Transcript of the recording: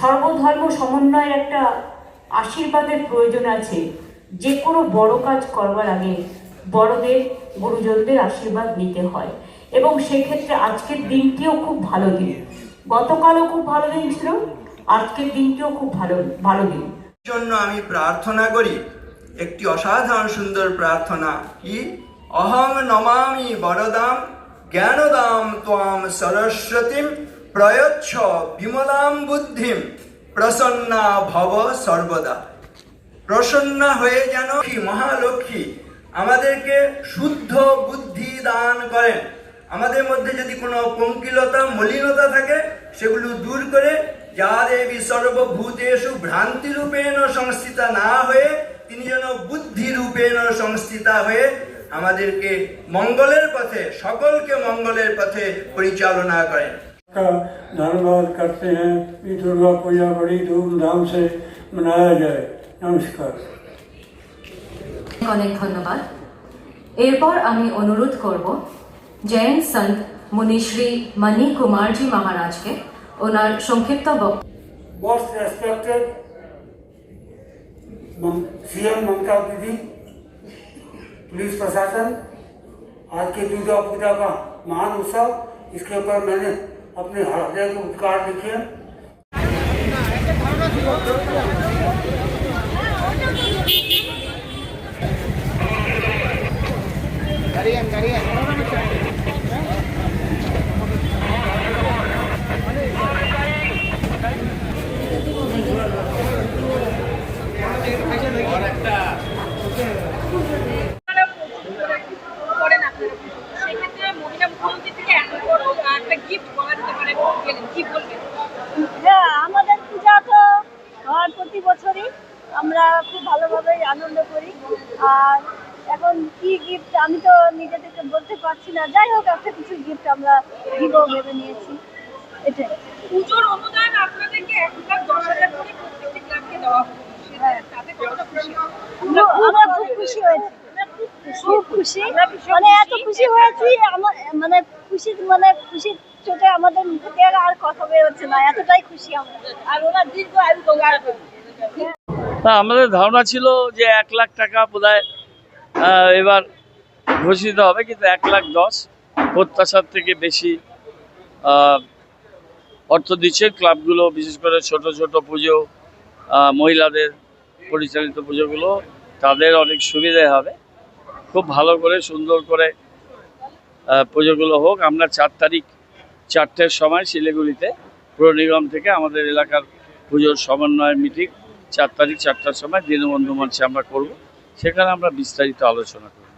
সর্বধর্ম সমন্বয়ের একটা আশীর্বাদের প্রয়োজন আছে। যে কোনো বড় কাজ করবার আগে বড়দের, গুরুজনদের আশীর্বাদ নিতে হয়। এবং সেক্ষেত্রে আজকের দিনটিও খুব ভালো দিন। গতকালও খুব ভালো দিন ছিল, আজকের দিনটিও খুব ভালো ভালো দিন। জন্য আমি প্রার্থনা করি, একটি অসাধারণ সুন্দর প্রার্থনা কি, অহং নমামি বরদাম, জ্ঞানদাম ত্বাম সরস্বতীম প্রয়চ্ছ বিমলাম বুদ্ধিম, প্রসন্না ভব সর্বদা। প্রসন্ন হয়ে যেন মহালক্ষ্মী, আমাদেরকে শুদ্ধ বুদ্ধি দান করেন। আমাদের মধ্যে যদি কোনো পঙ্কিলতা, মলিনতা থাকে, সেগুলো দূর করে যা দেবী সর্বভূতেষু ভ্রান্তি রূপেণ সংস্থিতা না হয়ে, তিনি যেন বুদ্ধি রূপেণ সংস্থিতা হয়ে আমাদেরকে মঙ্গলের পথে, সকলকে মঙ্গলের পথে পরিচালনা করেন। का धन्यवाद करते हैं कि दुर्गा पूजा बड़ी धूमधाम से मनाया जाए नमस्कार অনেক ধন্যবাদ এরপর আমি অনুরোধ করব জৈন সন্ত মুনিশ্রী মণি কুমারজি মহারাজকে ওনার সংক্ষিপ্ত বক্তব্য Most respected सीएम ममता दीदी पुलिस प्रशासन आज के दुर्गा पूजा का महान उत्सव इसके ऊपर मैंने अपने हृदय को उपकार लिखे करिए करिए আমরা খুব ভালোভাবে আনন্দ করি। আর এখন কি গিফট আমি তো নিজে থেকে বলতে পারছি না। যাই হোক একটা কিছু গিফট আমরা দিব ভেবে নিয়েছি। এটাই। পুজোর অনুদান আপনাদেরকে এক লাখ দশ হাজার করে প্রত্যেকটি ক্লাবকে দেওয়া হবে। সেটা তাতে কতটা খুশি আমরা আমরা খুব খুশি হয়েছি। খুব খুশি। মানে এত খুশি হয়েছি আমার মানে খুশি মানে খুশি চোটে আমাদের মুখ আর কথা বেরোচ্ছে না। এতটাই খুশি আমরা। আর ওরা দীর্ঘ আয়ু তা আমাদের ধারণা ছিল যে এক লাখ টাকা বোধহয় এবার ঘোষিত হবে, কিন্তু এক লাখ দশ প্রত্যাশার থেকে বেশি অর্থ দিচ্ছে ক্লাবগুলো, বিশেষ করে ছোট ছোট পুজো মহিলাদের পরিচালিত পুজোগুলো, তাদের অনেক সুবিধে হবে। খুব ভালো করে, সুন্দর করে পুজোগুলো হোক। আমরা চার তারিখ চারটের সময় শিলিগুড়িতে পুর নিগম থেকে আমাদের এলাকার পুজোর সমন্বয় মিটিং চার তারিখ চারটার সময় দীনবন্ধু মঞ্চে আমরা করব। সেখানে আমরা বিস্তারিত আলোচনা করব।